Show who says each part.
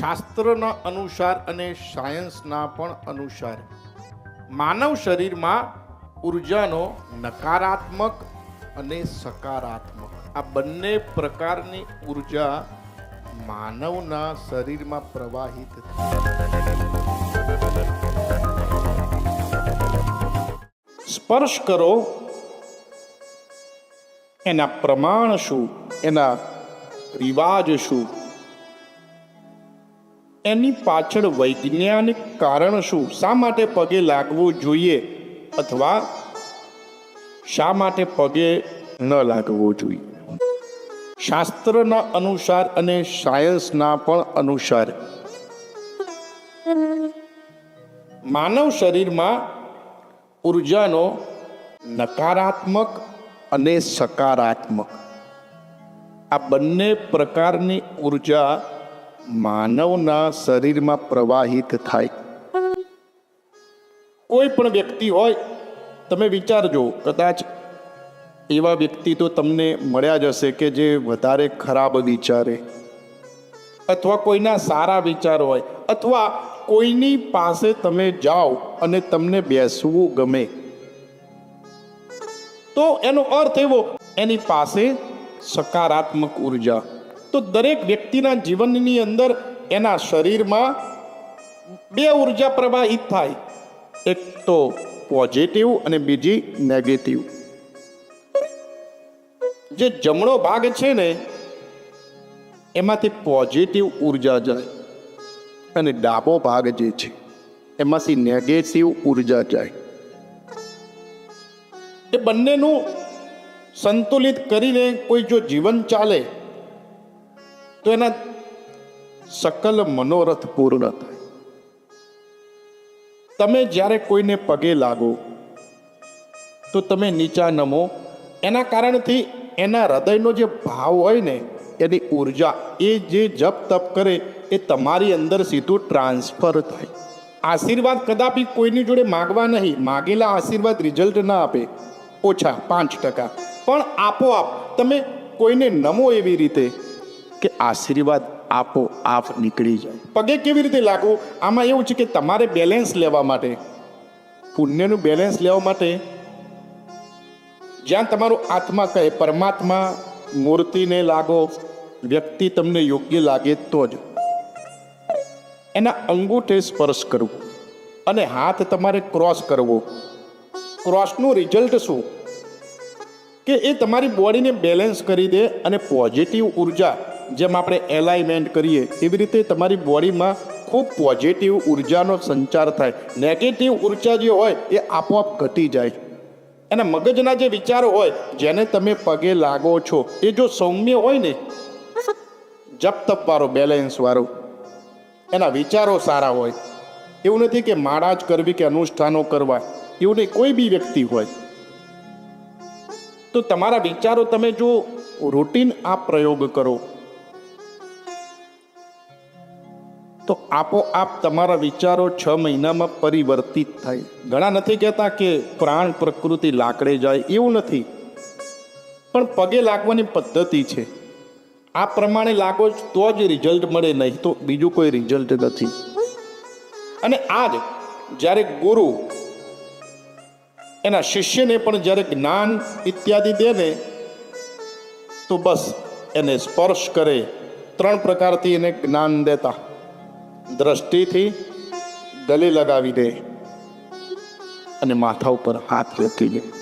Speaker 1: શાસ્ત્રના અનુસાર અને સાયન્સના પણ અનુસાર. માનવ શરીરમાં ઉર્જાનો નકારાત્મક અને સકારાત્મક. આ બંને પ્રકારની ઊર્જા માનવના શરીરમાં પ્રવાહિત સ્પર્શ કરો. એના પ્રમાણ શું? એના રિવાજ શું? એની પાછળ વૈજ્ઞાનિક કારણ શું? શા માટે પગે લાગવું જોઈએ? અથવા શા માટે પગે ન લાગવું જોઈએ? શાસ્ત્રના અનુસાર અને સાયન્સના પણ અનુસાર. માનવ શરીરમાં ઉર્જાનો નકારાત્મક અને સકારાત્મક. આ બંને પ્રકારની ઊર્જા માનવના શરીરમાં પ્રવાહિત થાય. કોઈ પણ વ્યક્તિ હોય, તમે વિચારજો, કદાચ એવા વ્યક્તિ તો તમને મળ્યા જ હશે કે જે વધારે ખરાબ વિચારે. અથવા કોઈના સારા વિચાર હોય, અથવા કોઈની પાસે તમે જાઓ અને તમને બેસવું ગમે. તો એનો અર્થ એવો, એની પાસે સકારાત્મક ઊર્જા. તો દરેક વ્યક્તિના જીવનની અંદર એના શરીરમાં બે ઊર્જા પ્રવાહિત થાય. એક તો પોઝિટિવ અને બીજી નેગેટિવ જે જમણો ભાગ છે ને, એમાંથી પોઝિટિવ ઊર્જા જાય અને ડાબો ભાગ જે છે, એમાંથી નેગેટિવ ઊર્જા જાય. એ બંનેનું સંતુલિત કરીને કોઈ જો જીવન ચાલે તો એના સકલ મનોરથ પૂર્ણ થાય. તમે જ્યારે કોઈને પગે લાગો, તો તમે નીચા નમો. એના કારણથી એના હૃદયનો જે ભાવ હોય ને, એની ઊર્જા, એ જે જપ તપ કરે, એ તમારી અંદર સીધું ટ્રાન્સફર થાય. આશીર્વાદ કદાપી કોઈની જોડે માગવા નહીં. માગેલા આશીર્વાદ રિઝલ્ટ ના આપે. ઓછા પાંચ ટકા. પણ આપોઆપ તમે કોઈને નમો એવી રીતે કે આશીર્વાદ આપો, આપ નીકળી જાય પગે કેવી રીતે લાગવું? આમાં એવું છે કે તમારે બેલેન્સ લેવા માટે, પુણ્યનું બેલેન્સ લેવા માટે, જ્યાં તમારું આત્મા કહે, પરમાત્મા મૂર્તિને લાગો, વ્યક્તિ તમને યોગ્ય લાગે તો જ. એના અંગૂઠે સ્પર્શ કરવો અને હાથ તમારે ક્રોસ કરવો. ક્રોસનું રિઝલ્ટ શું? કે એ તમારી બોડીને બેલેન્સ કરી દે અને પોઝિટિવ ઊર્જા જેમ આપણે એલાઇનમેન્ટ કરીએ, એવી રીતે તમારી બોડીમાં ખૂબ પોઝિટિવ ઉર્જાનો સંચાર થાય. નેગેટિવ ઊર્જા જે હોય, એ આપોઆપ ઘટી જાય. એના મગજના જે વિચારો હોય, જેને તમે પગે લાગો છો, એ જો સૌમ્ય હોય ને, જપ તપ વાળો બેલેન્સ વાળો, એના વિચારો સારા હોય. એવું નથી કે માળા જ કરવી કે અનુષ્ઠાનો કરવા. એવું નહીં, કોઈ બી વ્યક્તિ હોય. તો તમારા વિચારો તમે જો રૂટીન આ પ્રયોગ કરો. તો આપોઆપ તમારા વિચારો છ મહિનામાં પરિવર્તિત થાય. ઘણા નથી કહેતા કે પ્રાણ પ્રકૃતિ લાકડે જાય એવું નથી. પણ પગે લાગવાની પદ્ધતિ છે. આ પ્રમાણે લાગો તો જ રિઝલ્ટ મળે નહીં તો બીજું કોઈ રિઝલ્ટ નથી. અને આજ જ્યારે ગુરુ એના શિષ્યને પણ જ્યારે જ્ઞાન ઇત્યાદિ દે ને તો બસ એને સ્પર્શ કરે. ત્રણ પ્રકારથી એને જ્ઞાન દેતા. દ્રષ્ટિથી ગલે લગાવી દે. અને માથા ઉપર હાથ રાખી દે.